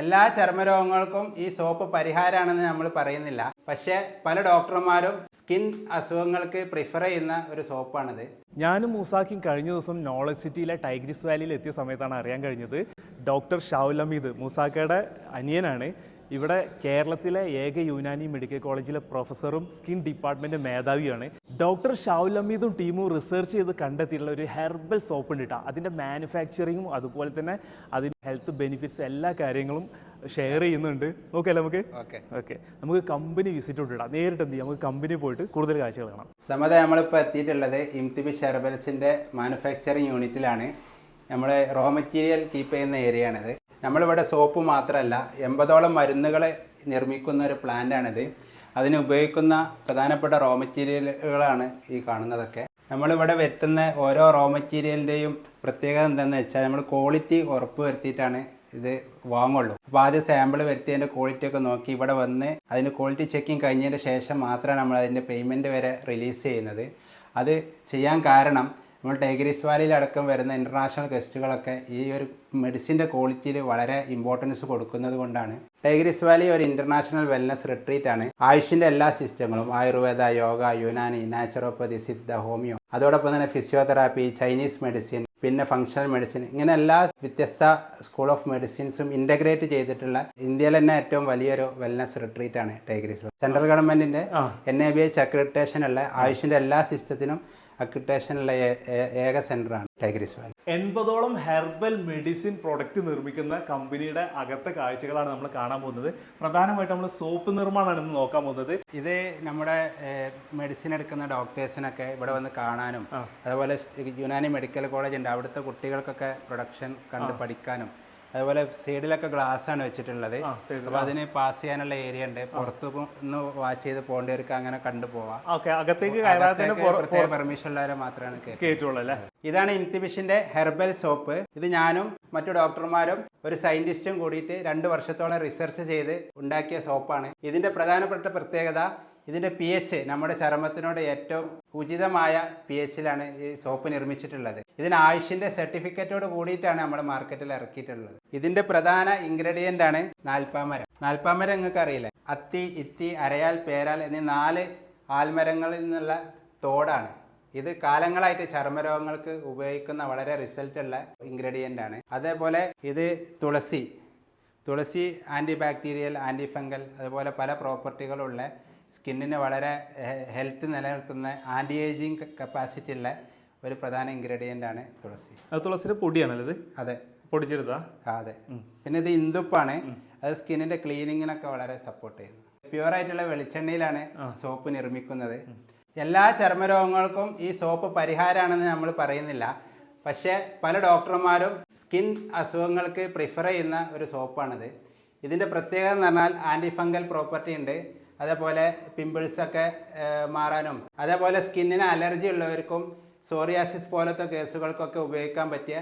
എല്ലാ ചർമ്മരോഗങ്ങൾക്കും ഈ സോപ്പ് പരിഹാരമാണെന്ന് നമ്മൾ പറയുന്നില്ല. പക്ഷേ പല ഡോക്ടർമാരും സ്കിൻ അസുഖങ്ങൾക്ക് പ്രിഫർ ചെയ്യുന്ന ഒരു സോപ്പാണിത്. ഞാനും മൂസാക്കിയും കഴിഞ്ഞ ദിവസം നോളജ് സിറ്റിയിലെ ടൈഗ്രിസ് വാലിയിൽ എത്തിയ സമയത്താണ് അറിയാൻ കഴിഞ്ഞത്. ഡോക്ടർ ഷാവുൽ അമീദ് മൂസാക്കയുടെ അനിയനാണ്. ഇവിടെ കേരളത്തിലെ ഏക യുനാനി മെഡിക്കൽ കോളേജിലെ പ്രൊഫസറും സ്കിൻ ഡിപ്പാർട്ട്മെന്റ് മേധാവിയാണ് ഡോക്ടർ ഷാവുൽ അമീദും ടീമും റിസർച്ച് ചെയ്ത് കണ്ടെത്തിയിട്ടുള്ള ഒരു ഹെർബൽ സോപ്പ് ഉണ്ട് കേട്ടോ. അതിന്റെ മാനുഫാക്ചറിങ്ങും അതുപോലെ തന്നെ അതിന്റെ ഹെൽത്ത് ബെനിഫിറ്റ്സ് എല്ലാ കാര്യങ്ങളും ഷെയർ ചെയ്യുന്നുണ്ട്. നോക്കല്ലേ നമുക്ക്? ഓക്കെ. ഓക്കെ. നമുക്ക് കമ്പനി വിസിറ്റ് കൊണ്ടിടാം നേരിട്ട് എന്ത് ചെയ്യാം? നമുക്ക് കമ്പനി പോയിട്ട് കൂടുതൽ കാഴ്ചകൾ കാണാം. സമത നമ്മളിപ്പോൾ എത്തിയിട്ടുള്ളത് ഇംതിബി ഷെർബൽസിന്റെ മാനുഫാക്ചറിങ് യൂണിറ്റിലാണ്. നമ്മൾ റോ മെറ്റീരിയൽ കീപ്പ് ചെയ്യുന്ന ഏരിയയാണിത് നമ്മളിവിടെ സോപ്പ് മാത്രമല്ല എൺപതോളം മരുന്നുകൾ നിർമ്മിക്കുന്ന ഒരു പ്ലാന്റാണിത് അതിന് ഉപയോഗിക്കുന്ന പ്രധാനപ്പെട്ട റോ മെറ്റീരിയലുകളാണ് ഈ കാണുന്നതൊക്കെ. നമ്മളിവിടെ വരുത്തുന്ന ഓരോ റോ മെറ്റീരിയലിന്റെയും പ്രത്യേകത എന്താണെന്ന് വെച്ചാൽ നമ്മൾ ക്വാളിറ്റി ഉറപ്പ് വരുത്തിയിട്ടാണ് ഇത് വാങ്ങുള്ളൂ. അപ്പോൾ ആദ്യം സാമ്പിൾ വരുത്തിയതിന്റെ ക്വാളിറ്റി ഒക്കെ നോക്കി ഇവിടെ വന്ന് അതിന് ക്വാളിറ്റി ചെക്കിങ് കഴിഞ്ഞതിന് ശേഷം മാത്രമാണ് നമ്മൾ അതിന്റെ പേയ്മെന്റ് വരെ റിലീസ് ചെയ്യുന്നത്. അത് ചെയ്യാൻ കാരണം നമ്മൾ ടൈഗ്രീസ് വാലിയിൽ അടക്കം വരുന്ന ഇന്റർനാഷണൽ ഗസ്റ്റുകളൊക്കെ ഈ ഒരു മെഡിസിന്റെ ക്വാളിറ്റിയിൽ വളരെ ഇമ്പോർട്ടൻസ് കൊടുക്കുന്നത് കൊണ്ടാണ്. ടൈഗ്രീസ് വാലി ഒരു ഇന്റർനാഷണൽ വെൽനസ് റിട്രീറ്റ് ആണ്. ആയുഷിന്റെ എല്ലാ സിസ്റ്റങ്ങളും ആയുർവേദ യോഗ യുനാനി നാച്ചുറോപ്പതി സിദ്ധ ഹോമിയോ അതോടൊപ്പം തന്നെ ഫിസിയോതെറാപ്പി ചൈനീസ് മെഡിസിൻ പിന്നെ ഫങ്ഷണൽ മെഡിസിൻ ഇങ്ങനെ എല്ലാ വ്യത്യസ്ത സ്കൂൾ ഓഫ് മെഡിസിൻസും ഇന്റഗ്രേറ്റ് ചെയ്തിട്ടുള്ള ഇന്ത്യയിൽ തന്നെ ഏറ്റവും വലിയൊരു വെൽനസ് റിട്രീറ്റ് ആണ് ടൈഗ്രീസ് സെൻട്രൽ ഗവൺമെന്റിന്റെ N A B H accreditation ഉള്ള ആയുഷിന്റെ എല്ലാ സിസ്റ്റത്തിനും ഏ- ഏക സെന്ററാണ് ടൈഗ്രീസ് വാലി. എൺപതോളം ഹെർബൽ മെഡിസിൻ പ്രൊഡക്റ്റ് നിർമ്മിക്കുന്ന കമ്പനിയുടെ അകത്തെ കാഴ്ചകളാണ് നമ്മൾ കാണാൻ പോകുന്നത്. പ്രധാനമായിട്ട് നമ്മൾ സോപ്പ് നിർമ്മാണമാണ് ഇന്ന് നോക്കാൻ പോകുന്നത്. ഇത് നമ്മുടെ മെഡിസിൻ എടുക്കുന്ന ഡോക്ടേഴ്സിനൊക്കെ ഇവിടെ വന്ന് കാണാനും അതുപോലെ യുനാനി മെഡിക്കൽ കോളേജ് ഉണ്ട്. അവിടുത്തെ കുട്ടികൾക്കൊക്കെ പ്രൊഡക്ഷൻ കണ്ട് പഠിക്കാനും അതുപോലെ സൈഡിലൊക്കെ ഗ്ലാസ് ആണ് വെച്ചിട്ടുള്ളത് അപ്പൊ അപ്പോൾ അതിന് പാസ് ചെയ്യാനുള്ള ഏരിയ ഉണ്ട്. പുറത്ത് നിന്ന് വാച്ച് ചെയ്ത് പോകേണ്ടവർക്ക് അങ്ങനെ കണ്ടുപോവാം അകത്തേക്ക് പ്രത്യേക പെർമിഷൻ ഉള്ളവരെ മാത്രമാണ് അല്ലേ? ഇതാണ് ഇൻതിബിഷിന്റെ ഹെർബൽ സോപ്പ്. ഇത് ഞാനും മറ്റു ഡോക്ടർമാരും ഒരു സയന്റിസ്റ്റും കൂടിയിട്ട് രണ്ട് വർഷത്തോളം റിസർച്ച് ചെയ്ത് ഉണ്ടാക്കിയ സോപ്പാണ്. ഇതിന്റെ പ്രധാനപ്പെട്ട പ്രത്യേകത ഇതിന്റെ പി എച്ച് നമ്മുടെ ചർമ്മത്തിനോട് ഏറ്റവും ഉചിതമായ പി എച്ചിലാണ് ഈ സോപ്പ് നിർമ്മിച്ചിട്ടുള്ളത്. ഇതിന് ആയുഷിന്റെ സർട്ടിഫിക്കറ്റോട് കൂടിയിട്ടാണ് നമ്മൾ മാർക്കറ്റിൽ ഇറക്കിയിട്ടുള്ളത്. ഇതിന്റെ പ്രധാന ഇൻഗ്രീഡിയന്റ് ആണ് നാൽപ്പാമരം. നാൽപ്പാമരം നിങ്ങൾക്ക് അറിയില്ല? അത്തി ഇത്തി അരയാൽ പേരാൽ എന്നീ നാല് ആൽമരങ്ങളിൽ നിന്നുള്ള തോടാണ്. ഇത് കാലങ്ങളായിട്ട് ചർമ്മരോഗങ്ങൾക്ക് ഉപയോഗിക്കുന്ന വളരെ റിസൾട്ട് ഉള്ള ഇൻഗ്രീഡിയന്റ് ആണ്. അതേപോലെ ഇത് തുളസി. തുളസി ആന്റി ബാക്ടീരിയൽ ആന്റി ഫംഗൽ അതുപോലെ പല പ്രോപ്പർട്ടികളുള്ള സ്കിന്നിന് വളരെ ഹെൽത്ത് നിലനിർത്തുന്ന ആന്റി ഏജിങ് കപ്പാസിറ്റി ഉള്ള ഒരു പ്രധാന ഇൻഗ്രീഡിയന്റ് ആണ് തുളസി. അത് തുളസിയുടെ പൊടിയാണല്ലോ ഇത്? അതെ. പൊടിച്ചെടുത്താ അതെ. പിന്നെ ഇത് ഇന്ദുപ്പാണ്. അത് സ്കിന്നിന്റെ ക്ലീനിങ്ങിനൊക്കെ വളരെ സപ്പോർട്ട് ചെയ്യുന്നു. പ്യുവർ ആയിട്ടുള്ള വെളിച്ചെണ്ണയിലാണ് സോപ്പ് നിർമ്മിക്കുന്നത്. എല്ലാ ചർമ്മരോഗങ്ങൾക്കും ഈ സോപ്പ് പരിഹാരമാണെന്ന് നമ്മൾ പറയുന്നില്ല. പക്ഷേ പല ഡോക്ടർമാരും സ്കിൻ അസുഖങ്ങൾക്ക് പ്രിഫർ ചെയ്യുന്ന ഒരു സോപ്പാണിത്. ഇതിന്റെ പ്രത്യേകത എന്ന് പറഞ്ഞാൽ ആന്റിഫംഗൽ പ്രോപ്പർട്ടി ഉണ്ട്. അതേപോലെ പിമ്പിൾസൊക്കെ മാറാനും. അതേപോലെ സ്കിന്നിന് അലർജി ഉള്ളവർക്കും സോറിയാസിസ് പോലത്തെ കേസുകൾക്കൊക്കെ ഉപയോഗിക്കാൻ പറ്റിയ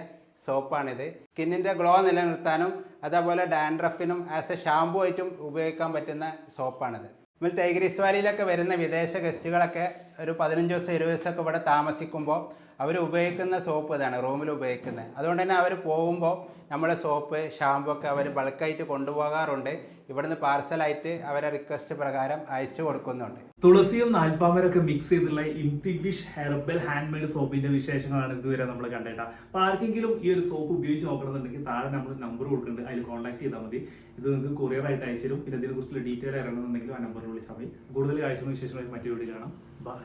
സോപ്പാണിത് സ്കിന്നിന്റെ ഗ്ലോ നിലനിർത്താനും അതേപോലെ ഡാൻഡ്രഫിനും ആസ് എ ഷാമ്പു ആയിട്ടും ഉപയോഗിക്കാൻ പറ്റുന്ന സോപ്പാണിത് നമ്മൾ ടൈഗ്രീസ് വാലിയിലൊക്കെ വരുന്ന വിദേശ ഗസ്റ്റുകളൊക്കെ ഒരു പതിനഞ്ച് ദിവസം ഇരുപത് ദിവസമൊക്കെ ഇവിടെ താമസിക്കുമ്പോൾ അവർ ഉപയോഗിക്കുന്ന സോപ്പ് ഇതാണ് റൂമിൽ ഉപയോഗിക്കുന്നത്. അതുകൊണ്ട് തന്നെ അവർ പോകുമ്പോൾ നമ്മുടെ സോപ്പ് ഷാമ്പു ഒക്കെ അവർ ബൾക്കായിട്ട് കൊണ്ടുപോകാറുണ്ട്. ഇവിടുന്ന് പാർസലായിട്ട് അവരെ റിക്വസ്റ്റ് പ്രകാരം അയച്ചു കൊടുക്കുന്നുണ്ട്. തുളസിയും നാൽപ്പാമരൊക്കെ മിക്സ് ചെയ്തുള്ള ഇംതിബിഷ് ഹെർബൽ ഹാൻഡ് മെയ്ഡ് സോപ്പിന്റെ വിശേഷങ്ങളാണ് ഇതുവരെ നമ്മൾ കണ്ടേട്ടാ. അപ്പൊ ആർക്കെങ്കിലും ഈ ഒരു സോപ്പ് ഉപയോഗിച്ച് നോക്കണമെന്നുണ്ടെങ്കിൽ താഴെ നമ്മൾ നമ്പർ കൊടുക്കുന്നുണ്ട്. അതിൽ കോൺടാക്ട് ചെയ്താൽ മതി. ഇത് നിങ്ങൾക്ക് കൊറിയർ ആയിട്ട് അയച്ചു തരും. പിന്നെ ഇതിനെക്കുറിച്ചുള്ള ഡീറ്റെയിൽ അറിയണമെന്നുണ്ടെങ്കിൽ ആ നമ്പറിൽ വിളിച്ചാൽ മതി. കൂടുതൽ കാഴ്ചകളും വിശേഷങ്ങളും മറ്റു വീഡിയോ കാണാം. ബൈ